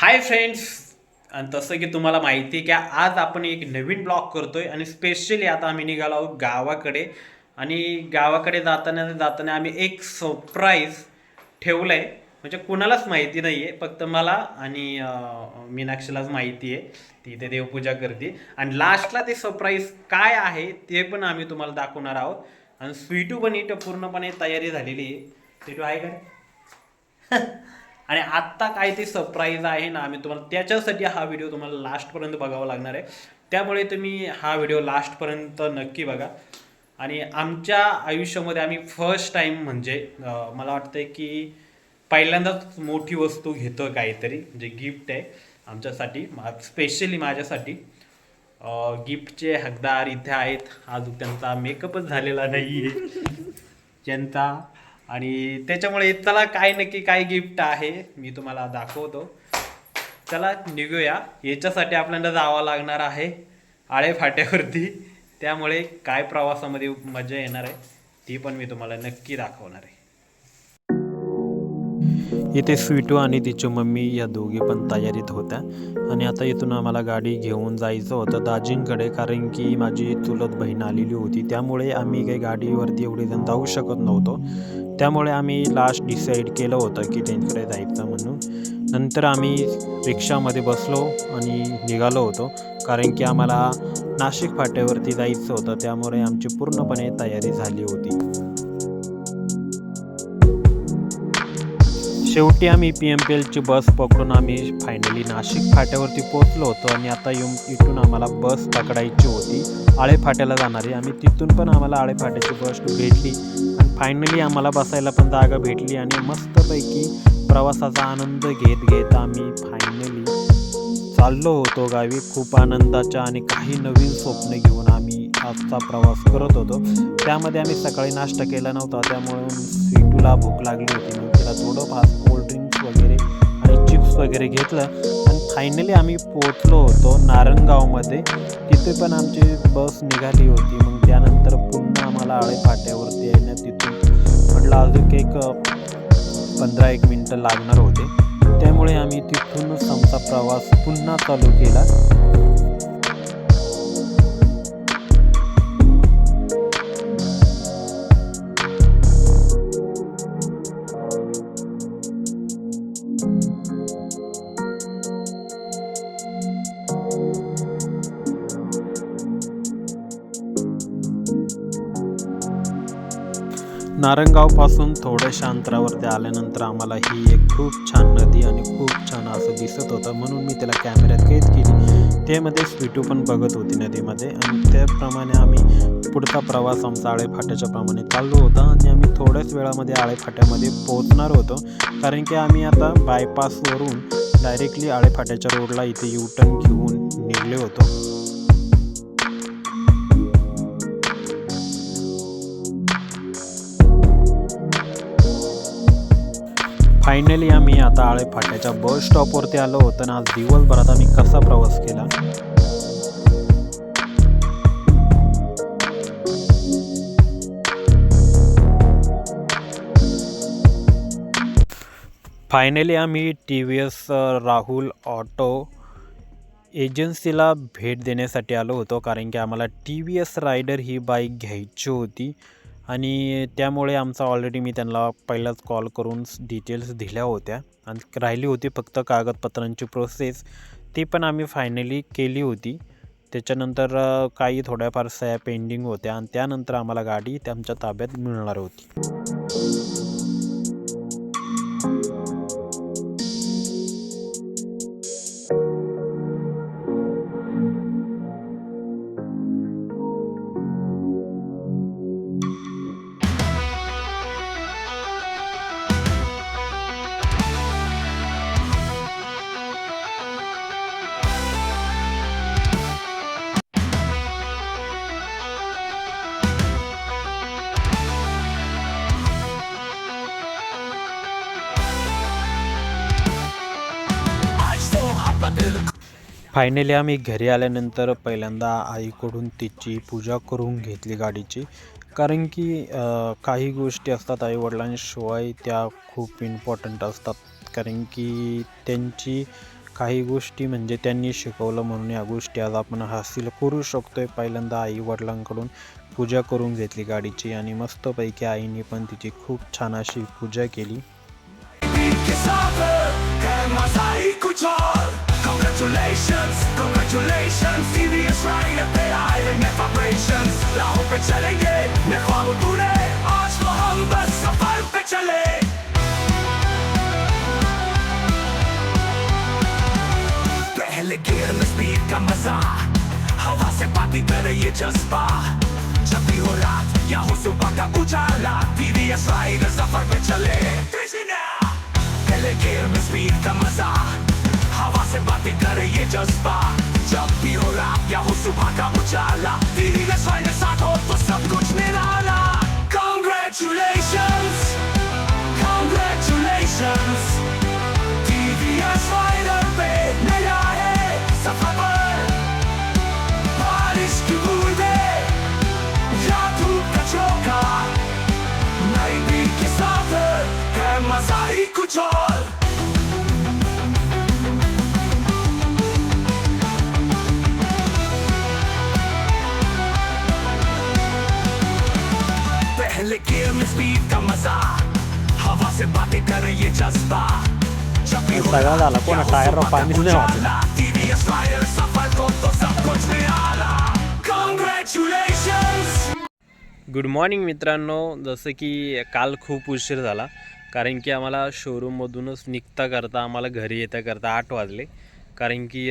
Hi friends आणि तसं की तुम्हाला माहिती आहे की आज आपण एक नवीन ब्लॉग करतोय आणि स्पेशली आता आम्ही निघालो आहोत गावाकडे. आणि गावाकडे जाताना जाताना आम्ही एक सरप्राईज ठेवलं आहे म्हणजे कुणालाच माहिती नाही आहे फक्त मला आणि मीनाक्षीलाच माहिती आहे. ती इथे देवपूजा करते आणि लास्टला ते सरप्राईज काय आहे ते पण आम्ही तुम्हाला दाखवणार आहोत. आणि स्वीटू पण इथं पूर्णपणे तयारी झालेली आहे. स्वीटू आहे का? आणि आत्ता काय ते सरप्राईज आहे ना आम्ही तुम्हाला त्याच्यासाठी हा व्हिडिओ तुम्हाला लास्टपर्यंत बघावा लागणार आहे. त्यामुळे तुम्ही हा व्हिडिओ लास्टपर्यंत नक्की बघा. आणि आमच्या आयुष्यामध्ये आम्ही फर्स्ट टाईम म्हणजे मला वाटतंय की पहिल्यांदाच मोठी वस्तू घेतो काहीतरी जे गिफ्ट आहे आमच्यासाठी स्पेशली माझ्यासाठी. गिफ्टचे हकदार इथे आहेत. अजून त्यांचा मेकअपच झालेला नाही आहे ज्यांचा आणि त्याच्यामुळे चला काय नक्की काय गिफ्ट आहे मी तुम्हाला दाखवतो. चला निघूया. याच्यासाठी आपल्याला जावं लागणार आहे आळे फाट्यावरती. त्यामुळे काय प्रवासामध्ये मजा येणार आहे ती पण मी तुम्हाला नक्की दाखवणार आहे. इथे स्वीटू आणि तिची मम्मी या दोघी पण तयारीत होत्या. आणि आता इथून आम्हाला गाडी घेऊन जायचं होतं दाजींकडे कारण की माझी चुलत बहीण आलेली होती. त्यामुळे आम्ही काही गाडीवरती एवढे जण जाऊ शकत नव्हतो. त्यामुळे आम्ही लास्ट डिसाईड केलं होतं की त्यांच्याकडे जायचं म्हणून. नंतर आम्ही रिक्षामध्ये बसलो आणि निघालो होतो कारण की आम्हाला नाशिक फाट्यावरती जायचं होतं. त्यामुळे आमची पूर्णपणे तयारी झाली होती. शेवटी आम्ही पी एम पी एलची बस पकडून आम्ही फायनली नाशिक फाट्यावरती पोहोचलो होतो आणि आता येऊन इथून आम्हाला बस पकडायची होती. आळे फाट्याला जाणारी. आम्ही तिथून पण आम्हाला आळे फाट्याची बस भेटली. आणि फायनली आम्हाला बसायला पण जागा भेटली आणि मस्तपैकी प्रवासाचा आनंद घेत घेत आम्ही फायनली चाललो होतो गावी. खूप आनंदाच्या आणि काही नवीन स्वप्न घेऊन आम्ही आजचा प्रवास करत होतो. त्यामध्ये आम्ही सकाळी नाश्ता केला नव्हता. त्यामुळे स्वीटूला भूक लागली होती. मग तिला थोडंफार वगैरे घेतलं. आणि फायनली आम्ही पोचलो होतो नारंगावमध्ये. तिथे पण आमची बस निघाली होती. मग त्यानंतर पुन्हा आम्हाला आळे फाट्यावरती येण्यात तिथून म्हटलं अजून एक पंधरा एक मिनटं लागणार होते. त्यामुळे आम्ही तिथूनच आमचा प्रवास पुन्हा चालू केला. नारंगावपासून थोड्याशा अंतरावरती आल्यानंतर आम्हाला ही एक खूप छान नदी आणि खूप छान असं दिसत होतं. म्हणून मी त्याला कॅमेऱ्यात कैद केली. त्यामध्ये स्वीटू पण बघत होती नदीमध्ये आणि त्याप्रमाणे आम्ही पुढचा प्रवास आमचा आळे फाट्याच्या प्रमाणे चाललो होता आणि आम्ही थोड्याच वेळामध्ये आळे फाट्यामध्ये पोहोचणार होतो. कारण की आम्ही आता बायपासवरून डायरेक्टली आळे फाट्याच्या रोडला इथे यू टर्न घेऊन निघले होतो. फायनली आम्ही आता आळे फाट्याच्या बस स्टॉपवरती आलो होतो आणि आज दिवसभरात आम्ही कसा प्रवास केला? फायनली आम्ही T V S Rahul auto एजन्सीला भेट देण्यासाठी आलो होतो कारण की आम्हाला टी व्ही एस रायडर ही बाईक घ्यायची होती. आणि त्यामुळे आमचा ऑलरेडी मी त्यांना पहिलाच कॉल करून डिटेल्स दिल्या होत्या. आणि राहिली होती फक्त कागदपत्रांची प्रोसेस ती पण आम्ही फायनली केली होती. त्याच्यानंतर काही थोड्याफार सया पेंडिंग होत्या आणि त्यानंतर आम्हाला गाडी त्यांच्या ताब्यात मिळणार होती. फायनली आम्ही घरी आल्यानंतर पहिल्यांदा आईकडून तिची पूजा करून घेतली गाडीची. कारण की काही गोष्टी असतात आईवडिलांशिवाय त्या खूप इम्पॉर्टंट असतात. कारण की त्यांची काही गोष्टी म्हणजे त्यांनी शिकवलं म्हणून या गोष्टी आज आपण हासिल करू शकतोय. पहिल्यांदा आई वडिलांकडून पूजा करून घेतली गाडीची आणि मस्तपैकी आईने पण तिची खूप छान अशी पूजा केली. Congratulations, congratulations, CBS Rider पे आए में vibrations. राहों पे चलेंगे, मैं ख्वाब पूरे, आज तो हम बस सफ़र पे चले. पहले गियर में स्पीड का मज़ा। हवा से पाती करे ये जज्बा। जब भी हो रात या हो सुबह का उजाला टीवीएस राइडर सफ़र पे चले। पहले गियर में स्पीड का मज़ा। से बातें करे ये जज्बा। जब भी हो रात या हो सुबह का उजाला टीवीएस राइडर साथ हो तो सब कुछ निराला। Congratulations Congratulations TVS Rider है सफ़र बारिश की बूंदें या का नई बीट साथ ही कुछ और। निराला Congratulations गुड मॉर्निंग मित्रांनो. जसं की काल खूप उशीर झाला कारण की आम्हाला शोरूममधूनच निघता करता आम्हाला घरी येता करता आठ वाजले. कारण की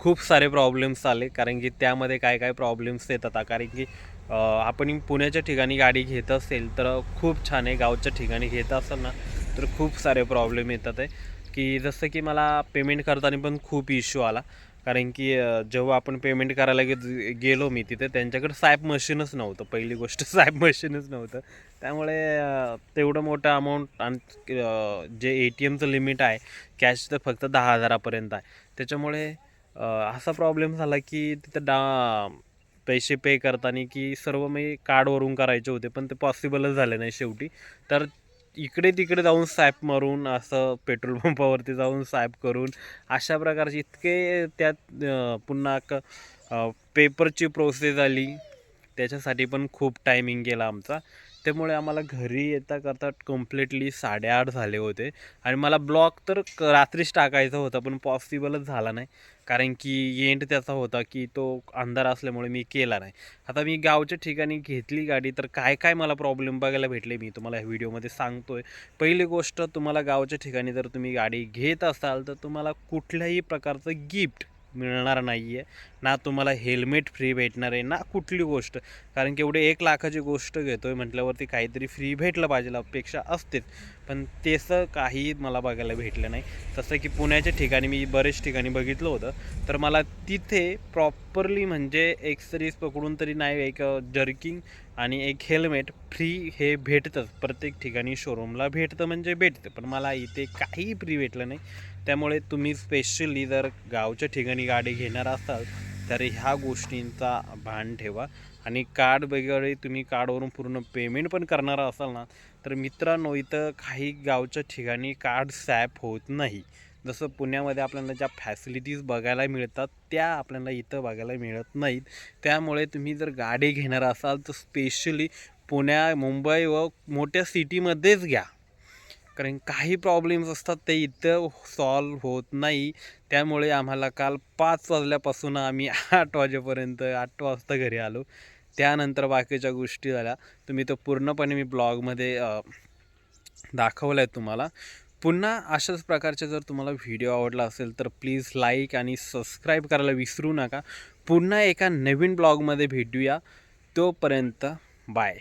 खूप सारे प्रॉब्लेम्स आले कारण की त्यामध्ये काय काय प्रॉब्लेम्स येतात कारण की आपण पुण्याच्या ठिकाणी गाडी घेत असेल तर खूप छान आहे. गावच्या ठिकाणी घेत असेल ना तर खूप सारे प्रॉब्लेम येतात आहे. की जसं की मला पेमेंट करताना पण खूप इश्यू आला. कारण की जेव्हा आपण पेमेंट करायला गे गेलो मी तिथे त्यांच्याकडे साहेब मशीनच नव्हतं. पहिली गोष्ट साहेब मशीनच नव्हतं. त्यामुळे तेवढं मोठं अमाऊंट आणि जे ए टी एमचं लिमिट आहे कॅश तर फक्त दहा हजारापर्यंत आहे. त्याच्यामुळे असा प्रॉब्लेम झाला की तिथं डा पैसे पे करताना की सर्व मी कार्डवरून करायचे होते पण ते पॉसिबलच झाले नाही शेवटी. तर इकडे तिकडे जाऊन सॅप मारून असं पेट्रोल पंपावरती जाऊन सॅप करून अशा प्रकारचे इतके त्यात पुन्हा क पेपरची प्रोसेस आली. त्याच्यासाठी पण खूप टायमिंग गेला आमचा. त्यामुळे आम्हाला घरी येता करता कम्प्लिटली साडेआठ झाले होते. आणि मला ब्लॉक तर क रात्रीच टाकायचा होता पण पॉसिबलच झाला नाही. कारण की एंड त्याचा होता की तो अंधार असल्यामुळे मी केला नाही. आता मी गावच्या ठिकाणी घेतली गाडी तर काय काय मला प्रॉब्लेम बघायला भेटले मी तुम्हाला ह्या व्हिडिओमध्ये आहे पहिली गोष्ट तुम्हाला गावच्या ठिकाणी जर तुम्ही गाडी घेत असाल तर तुम्हाला कुठल्याही प्रकारचं गिफ्ट मिळणार नाही आहे ना तुम्हाला हेल्मेट फ्री भेटणार आहे ना कुठली गोष्ट. कारण की एवढे एक लाखाची गोष्ट घेतो आहे म्हटल्यावरती काहीतरी फ्री भेटलं पाहिजे अपेक्षा असतेच पण तसं काही मला बघायला भेटलं नाही. तसं की पुण्याच्या ठिकाणी मी बरेच ठिकाणी बघितलं होतं. तर मला तिथे प्रॉपरली म्हणजे एक्सरीज पकडून तरी नाही एक जर्किंग आणि एक हेल्मेट फ्री हे भेटतंच. प्रत्येक ठिकाणी शोरूमला भेटतं म्हणजे भेटतं. पण मला इथे काही फ्री भेटलं नाही. त्यामुळे तुम्ही स्पेशली जर गावच्या ठिकाणी गाडी घेणार असाल तर ह्या गोष्टींचा भान ठेवा. आणि कार्ड वगैरे तुम्ही कार्डवरून पूर्ण पेमेंट पण करणार असाल ना तर मित्रांनो इथं काही गावच्या ठिकाणी कार्ड सॅप होत नाही. जसं पुण्यामध्ये आपल्याला ज्या फॅसिलिटीज बघायला मिळतात त्या आपल्याला इथं बघायला मिळत नाहीत. त्यामुळे तुम्ही जर गाडी घेणार असाल तर स्पेशली पुण्या मुंबई व मोठ्या सिटीमध्येच घ्या. कारण काही प्रॉब्लेम्स असतात ते इथं सॉल्व होत नाही. त्यामुळे आम्हाला काल पाच वाजल्यापासून आम्ही आठ वाजेपर्यंत आठ वाजता घरी आलो. त्यानंतर बाकीच्या गोष्टी झाल्या. तुम्ही तो पूर्णपणे मी ब्लॉगमध्ये दाखवलं आहे तुम्हाला. पुन्हा अशाच प्रकारचे जर तुम्हाला व्हिडिओ आवडला असेल तर प्लीज लाईक आणि सबस्क्राईब करायला विसरू नका. पुन्हा एका नवीन ब्लॉगमध्ये भेटूया. तोपर्यंत बाय